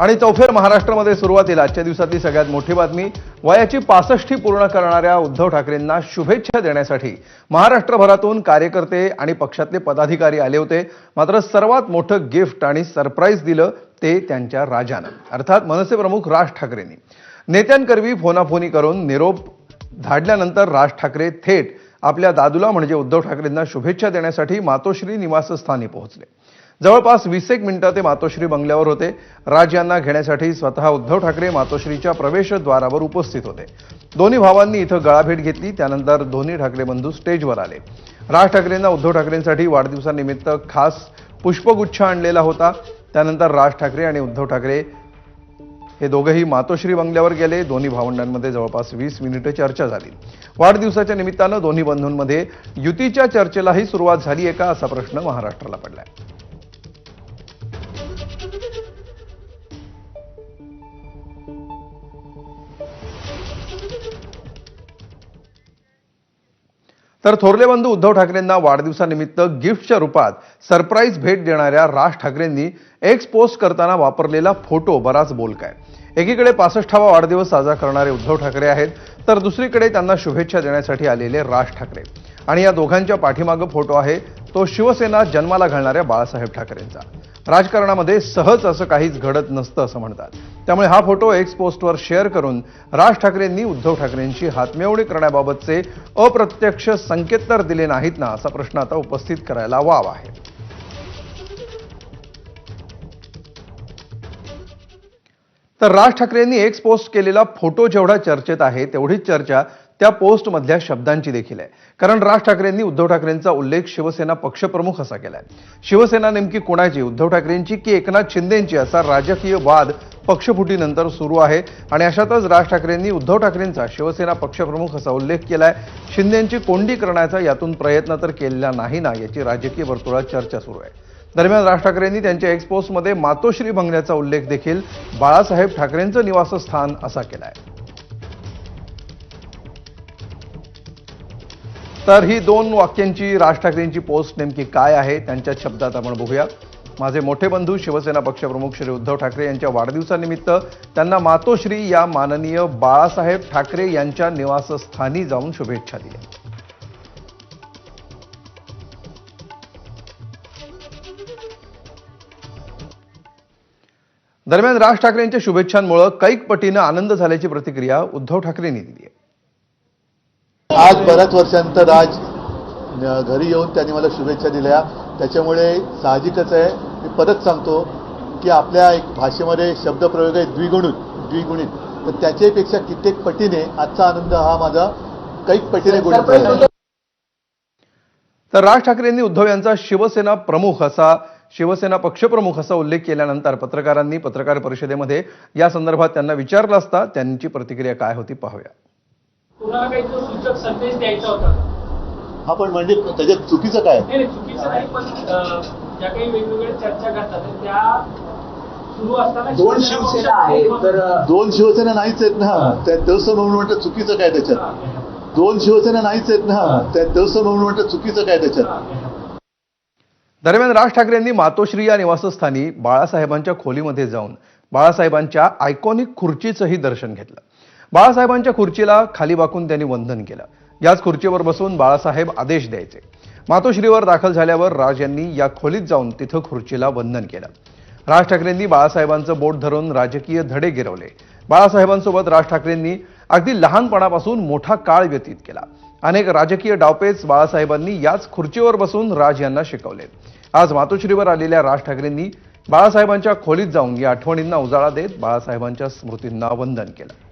आणि चौफेर महाराष्ट्रामध्ये सुरुवातीला आजच्या दिवसातली सगळ्यात मोठी बातमी वयाची पासष्टी पूर्ण करणाऱ्या उद्धव ठाकरेंना शुभेच्छा देण्यासाठी. महाराष्ट्रभरातून कार्यकर्ते आणि पक्षातले पदाधिकारी आले होते. मात्र सर्वात मोठं गिफ्ट आणि सरप्राईज दिलं ते त्यांच्या राजानं. अर्थात मनसे प्रमुख राज ठाकरेंनी. नेत्यांकरवी फोनाफोनी करून निरोप धाडल्यानंतर राज ठाकरे थेट आपल्या दादूला म्हणजे उद्धव ठाकरेंना शुभेच्छा देण्यासाठी मातोश्री निवासस्थानी पोहोचले. जवळपास वीस एक मिनिटं ते मातोश्री बंगल्यावर होते. राज यांना घेण्यासाठी स्वतः उद्धव ठाकरे मातोश्रीच्या प्रवेशद्वारावर उपस्थित होते. दोन्ही भावांनी इथं गळाभेट घेतली. त्यानंतर दोन्ही ठाकरे बंधू स्टेजवर आले. राज ठाकरेंना उद्धव ठाकरेंसाठी वाढदिवसानिमित्त खास पुष्पगुच्छ आणलेला होता. त्यानंतर राज ठाकरे आणि उद्धव ठाकरे हे दोघेही मातोश्री बंगल्यावर गेले. दोन्ही भावंडांमध्ये जवळपास वीस मिनिटं चर्चा झाली. वाढदिवसाच्या निमित्तानं दोन्ही बंधूंमध्ये युतीच्या चर्चेलाही सुरुवात झाली आहे का असा प्रश्न महाराष्ट्राला पडलाय. तर थोरले बंधू उद्धव ठाकरेंना वाढदिवसानिमित्त गिफ्टच्या रूपात सरप्राईज भेट देणाऱ्या राज ठाकरेंनी एक्स पोस्ट करताना वापरलेला फोटो बराच बोलकाय एकीकडे पासष्टावा वाढदिवस साजरा करणारे उद्धव ठाकरे आहेत तर दुसरीकडे त्यांना शुभेच्छा देण्यासाठी आलेले राज ठाकरे. आणि या दोघांच्या पाठीमागं फोटो आहे तो शिवसेना जन्माला घालणाऱ्या बाळासाहेब ठाकरेंचा. राजकारणामध्ये सहज असं काहीच घडत नसतं असं म्हणतात. त्यामुळे हा फोटो एक्स पोस्टवर शेअर करून राज ठाकरेंनी उद्धव ठाकरेंची हातमिळवणी करण्याबाबतचे अप्रत्यक्ष संकेत तर दिले नाहीत ना असा प्रश्न आता उपस्थित करायला वाव आहे. तर राज ठाकरेंनी एक्स पोस्ट केलेला फोटो जेवढा चर्चेत आहे तेवढीच चर्चा त्या पोस्टमधल्या शब्दांची देखील आहे. कारण राज ठाकरेंनी उद्धव ठाकरेंचा उल्लेख शिवसेना पक्षप्रमुख असा केलाय. शिवसेना नेमकी कोणाची? उद्धव ठाकरेंची की एकनाथ शिंदेंची असा राजकीय वाद पक्षफुटीनंतर सुरू आहे. आणि अशातच राज ठाकरेंनी उद्धव ठाकरेंचा शिवसेना पक्षप्रमुख असा उल्लेख केलाय. शिंदेंची कोंडी करण्याचा यातून प्रयत्न तर केलेला नाही ना याची राजकीय वर्तुळात चर्चा सुरू आहे. दरम्यान राज ठाकरेंनी त्यांच्या एक्सपोजमध्ये मातोश्री बंगल्याचा उल्लेख देखील बाळासाहेब ठाकरेंचं निवासस्थान असा केलाय. तर ही दोन वाक्यांची राज ठाकरेंची पोस्ट नेमकी काय आहे त्यांच्या शब्दात आपण बघूया. माझे मोठे बंधू शिवसेना पक्षप्रमुख श्री उद्धव ठाकरे यांच्या वाढदिवसानिमित्त त्यांना मातोश्री या माननीय बाळासाहेब ठाकरे यांच्या निवासस्थानी जाऊन शुभेच्छा दिल्या. दरम्यान राज ठाकरेंच्या शुभेच्छांमुळे कैक पटीनं आनंद झाल्याची प्रतिक्रिया उद्धव ठाकरेंनी दिली आहे. आज बऱ्याच वर्षानंतर आज घरी येऊन त्यांनी मला शुभेच्छा दिल्या. त्याच्यामुळे साहजिकच आहे. मी परत सांगतो की आपल्या एक भाषेमध्ये शब्दप्रयोग आहे द्विगुणित द्विगुणित. तर त्याच्यापेक्षा कित्येक पटीने आजचा आनंद हा माझा कैक पटीने गुणित तर राज ठाकरेंनी उद्धव यांचा शिवसेना प्रमुख असा शिवसेना पक्षप्रमुख असा उल्लेख केल्यानंतर पत्रकारांनी पत्रकार परिषदेमध्ये या संदर्भात त्यांना विचारलं असता त्यांची प्रतिक्रिया काय होती पाहूया. कुणाला काही तो सूचक संदेश द्यायचा होता. हा पण म्हणजे त्याच्यात चुकीचं काय? नाही नाही, चुकीचं नाही पण अं, ज्या काही वेगवेगळ्या चर्चा घडतात तर त्या सुरू असताना दोन शिवसेना आहेत तर दोन शिवसेना नाहीच आहेत ना. त्या देवस्थान म्हणून म्हणतात चुकीचं काय त्याच्यात? दोन शिवसेना नाहीच आहेत ना. त्या देवस्थान म्हणून म्हणतात चुकीचं काय त्याच्यात? दरम्यान राज ठाकरेंनी मातोश्री या निवासस्थानी बाळासाहेबांच्या खोलीमध्ये जाऊन बाळासाहेबांच्या आयकॉनिक खुर्चीचंही दर्शन घेतलं. बाळासाहेबांच्या खुर्चीला खाली वाकून त्यांनी वंदन केलं. याच खुर्चीवर बसून बाळासाहेब आदेश द्यायचे. मातोश्रीवर दाखल झाल्यावर राज यांनी या खोलीत जाऊन तिथं खुर्चीला वंदन केलं. राज ठाकरेंनी बाळासाहेबांचं बोट धरून राजकीय धडे गिरवले. बाळासाहेबांसोबत राज ठाकरेंनी अगदी लहानपणापासून मोठा काळ व्यतीत केला. अनेक राजकीय डावपेच बाळासाहेबांनी याच खुर्चीवर बसून राज यांना शिकवले. आज मातोश्रीवर आलेल्या राज ठाकरेंनी बाळासाहेबांच्या खोलीत जाऊन या आठवणींना उजाळा देत बाळासाहेबांच्या स्मृतींना वंदन केलं.